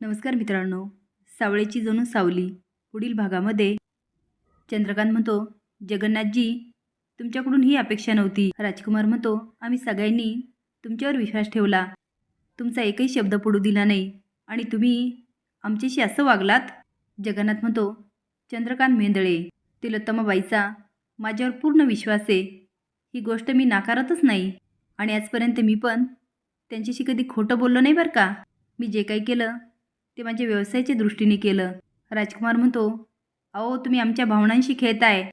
नमस्कार मित्रांनो. सावळेची जणू सावली पुढील भागामध्ये चंद्रकांत म्हणतो जगन्नाथजी तुमच्याकडून ही अपेक्षा नव्हती. राजकुमार म्हणतो आम्ही सगळ्यांनी तुमच्यावर विश्वास ठेवला. तुमचा एकही शब्द पडू दिला नाही. आणि तुम्ही आमच्याशी असं वागलात? जगन्नाथ म्हणतो चंद्रकांत मेंदळे तिलोत्तमाबाईचा माझ्यावर पूर्ण विश्वास आहे. ही गोष्ट मी नाकारतच नाही. आणि आजपर्यंत मी पण त्यांच्याशी कधी खोटं बोललो नाही बरं का? मी जे काही केलं ते माझ्या व्यवसायाच्या दृष्टीने केलं. राजकुमार म्हणतो अहो तुम्ही आमच्या भावनांशी खेळताय.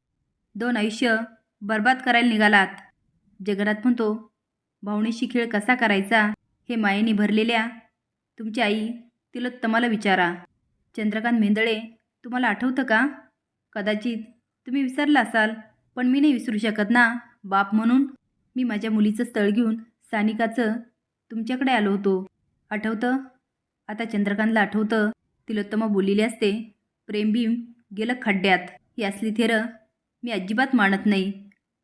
दोन आयुष्य बर्बाद करायला निघालात. जगन्नाथ म्हणतो भावनेशी खेळ कसा करायचा? हे मायेने भरलेल्या तुमची आई तिलोत्तमाला विचारा. चंद्रकांत मेंदळे तुम्हाला आठवतं का? कदाचित तुम्ही विसरला असाल पण मी नाही विसरू शकत ना बाप म्हणून. मी माझ्या मुलीचं स्थळ घेऊन सानिकाचं तुमच्याकडे आलो होतो. आठवतं? आता चंद्रकांतला आठवतं तिलोत्तमा बोललेली असते प्रेमभीम गेलं खड्ड्यात ही असली थेरं मी अजिबात मानत नाही.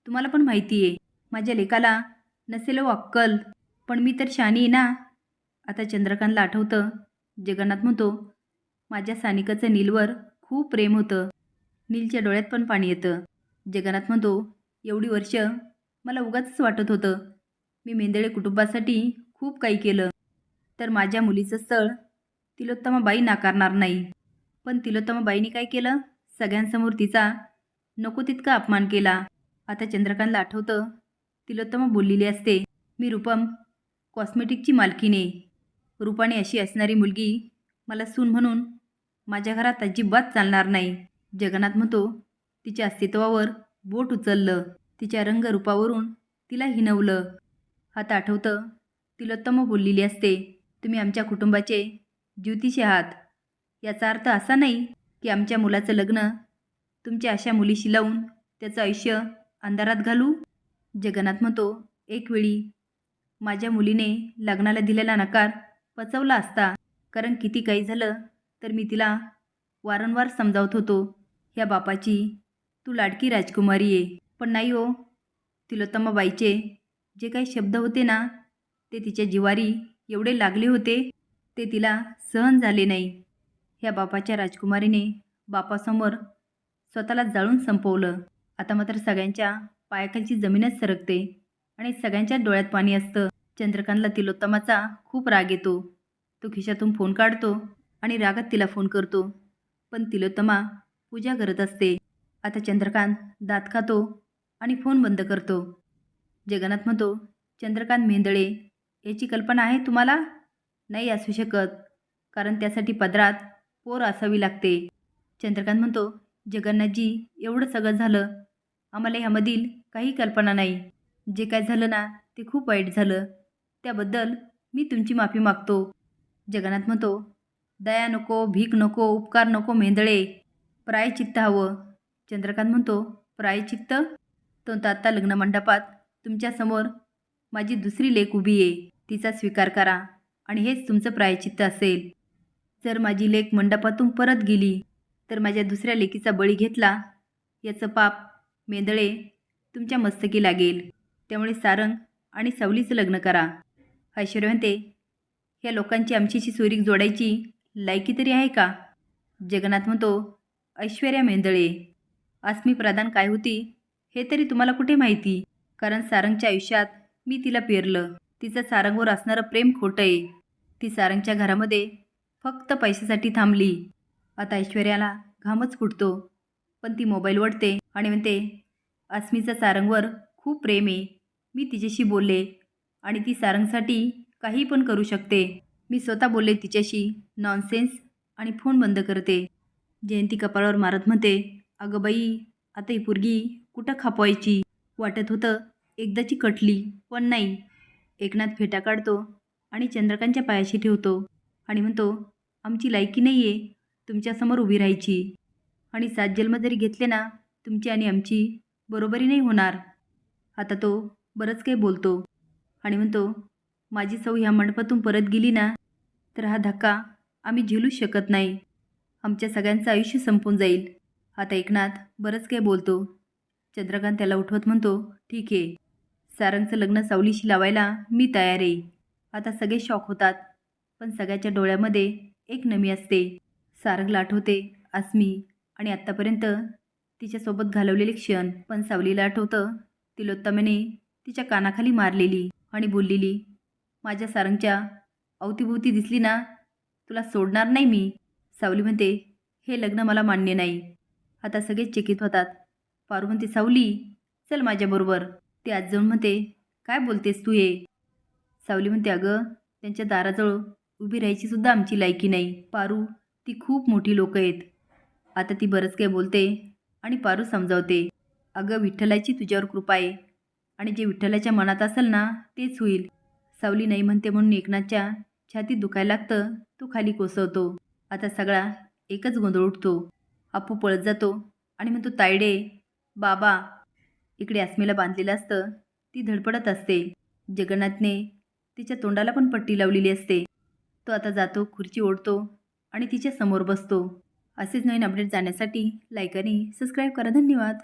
तुम्हाला पण माहिती आहे माझ्या लेकाला नसेल हो अक्कल पण मी तर शानी ना. आता चंद्रकांतला आठवतं जगन्नाथ म्हणतो माझ्या सानिकाचं नीलवर खूप प्रेम होतं नीलच्या डोळ्यात पण पाणी येतं. जगन्नाथ म्हणतो एवढी वर्ष मला उगाच वाटत होतं. मी मेंदळे कुटुंबासाठी खूप काही केलं. तर माझ्या मुलीचं स्थळ तिलोत्तमाबाई नाकारणार नाही. पण तिलोत्तमाबाईने काय केलं? सगळ्यांसमोर तिचा नको तितका अपमान केला. आता चंद्रकांतला आठवतं तिलोत्तमा बोललेली असते मी रूपम कॉस्मेटिकची मालकीने रूपाने अशी असणारी मुलगी मला सून म्हणून माझ्या घरात अजिबात चालणार नाही. जगन्नाथ म्हणतो तिच्या अस्तित्वावर बोट उचललं. तिच्या रंगरूपावरून तिला हिनवलं आता आठवतं तिलोत्तम बोललेली असते तुम्ही आमच्या कुटुंबाचे ज्योतिषी आहात. याचा अर्थ असा नाही की आमच्या मुलाचं लग्न तुमच्या अशा मुलीशी लावून त्याचं आयुष्य अंधारात घालू. जगन्नाथ म्हणतो एक वेळी माझ्या मुलीने लग्नाला दिलेला नकार पचवला असता कारण किती काही झालं तर मी तिला वारंवार समजावत होतो ह्या बापाची तू लाडकी राजकुमारी आहे पण नाही हो तिलोत्तमाबाईचे जे काही शब्द होते ना ते तिच्या जिवारी एवढे लागले होते ते तिला सहन झाले नाही. ह्या बापाच्या राजकुमारीने बापासमोर स्वतःला जाळून संपवलं. आता मात्र सगळ्यांच्या पायाखालची जमीनच सरकते आणि सगळ्यांच्या डोळ्यात पाणी असतं. चंद्रकांतला तिलोत्तमाचा खूप राग येतो. तो खिशातून फोन काढतो आणि रागात तिला फोन करतो. पण तिलोत्तमा पूजा करत असते. आता चंद्रकांत दात खातो आणि फोन बंद करतो. जगन्नाथ म्हणतो चंद्रकांत मेंदळे याची कल्पना आहे तुम्हाला? नाही असू शकत कारण त्यासाठी पदरात पोर असावी लागते. चंद्रकांत म्हणतो जगन्नाथजी एवढं सगळं झालं. आम्हाला ह्यामधील काही कल्पना नाही. जे काय झालं ना ते खूप वाईट झालं. त्याबद्दल मी तुमची माफी मागतो. जगन्नाथ म्हणतो दया नको भीक नको उपकार नको मेंदळे. प्रायचित्त हवं. चंद्रकांत म्हणतो प्रायचित्त तो आत्ता लग्नमंडपात तुमच्यासमोर माझी दुसरी लेख उभी आहे. तिचा स्वीकार करा आणि हेच तुमचं प्रायचित्त असेल. जर माझी लेख मंडपातून परत गेली तर माझ्या दुसऱ्या लेकीचा बळी घेतला याचं पाप मेंदळे तुमच्या मस्तकी लागेल. त्यामुळे सारंग आणि सावलीचं लग्न करा. ऐश्वर्य म्हणते ह्या लोकांची आमच्याशी सुरीक जोडायची लायकी तरी आहे का? जगन्नाथ म्हणतो ऐश्वर्या मेंदळे आस्मी प्रधान काय होती हे तरी तुम्हाला कुठे माहिती? कारण सारंगच्या आयुष्यात मी तिला पेरलं. तिचं सारंगवर असणारं प्रेम खोटं आहे ती सारंगच्या घरामध्ये फक्त पैशासाठी थांबली. आता ऐश्वर्याला घामच फुटतो. पण ती मोबाईल वडते आणि म्हणते अस्मीचा सारंगवर खूप प्रेम आहे. मी तिच्याशी बोलले आणि ती सारंगसाठी काही पण करू शकते. मी स्वतः बोलले तिच्याशी नॉनसेन्स आणि फोन बंद करते. जयंती कपाळावर मारत म्हणते अगं बाई आता ही पोरगी कुठं खापवायची? वाटत होतं एकदाची कटली पण नाही. एकनाथ फेटा काढतो आणि चंद्रकांतच्या पायाशी ठेवतो आणि म्हणतो आमची लायकी नाही आहे तुमच्यासमोर उभी राहायची. आणि सात जन्म जरी घेतले ना तुमची आणि आमची बरोबरी नाही होणार. आता तो बरंच काही बोलतो आणि म्हणतो माझी सौ ह्या मंडपातून परत गेली ना तर हा धक्का आम्ही झेलूच शकत नाही. आमच्या सगळ्यांचं आयुष्य संपून जाईल. आता एकनाथ बरंच काही बोलतो. चंद्रकांत त्याला उठवत म्हणतो ठीक आहे सारंगचं लग्न सावलीशी लावायला मी तयार आहे. आता सगळे शॉक होतात. पण सगळ्याच्या डोळ्यामध्ये एक नमी असते. सारंगला आठवते आसमी आणि आत्तापर्यंत तिच्यासोबत घालवलेले क्षण. पण सावलीला आठवतं तिलोत्तमेने तिच्या कानाखाली मारलेली आणि बोललेली माझ्या सारंगच्या अवतीभोवती दिसली ना तुला सोडणार नाही मी. सावली म्हणते हे लग्न मला मान्य नाही. आता सगळेच चकित होतात. पारू म्हणते सावली चल माझ्याबरोबर. ते आजजवळ म्हणते काय बोलतेस तू हे? सावली म्हणते अगं त्यांच्या दाराजवळ उभी राहायची सुद्धा आमची लायकी नाही. पारू ती खूप मोठी लोक आहेत. आता ती बरंच काही बोलते आणि पारू समजावते. अगं विठ्ठलाची तुझ्यावर कृपा आहे आणि जे विठ्ठलाच्या मनात असेल ना तेच होईल. सावली नाही म्हणते म्हणून एकनाथच्या छातीत दुखायला लागतं तो खाली कोसवतो आता सगळा एकच गोंधळ उठतो. आपू पळत जातो आणि म्हणतो तायडे बाबा इकडे आसमीला बांधलेलं असतं. ती धडपडत असते. जगन्नाथने तिच्या तोंडाला पण पट्टी लावलेली असते. तो आता जातो खुर्ची ओढतो आणि तिच्या समोर बसतो. असेच नवीन अपडेट जाण्यासाठी लाईक आणि सबस्क्राईब करा. धन्यवाद.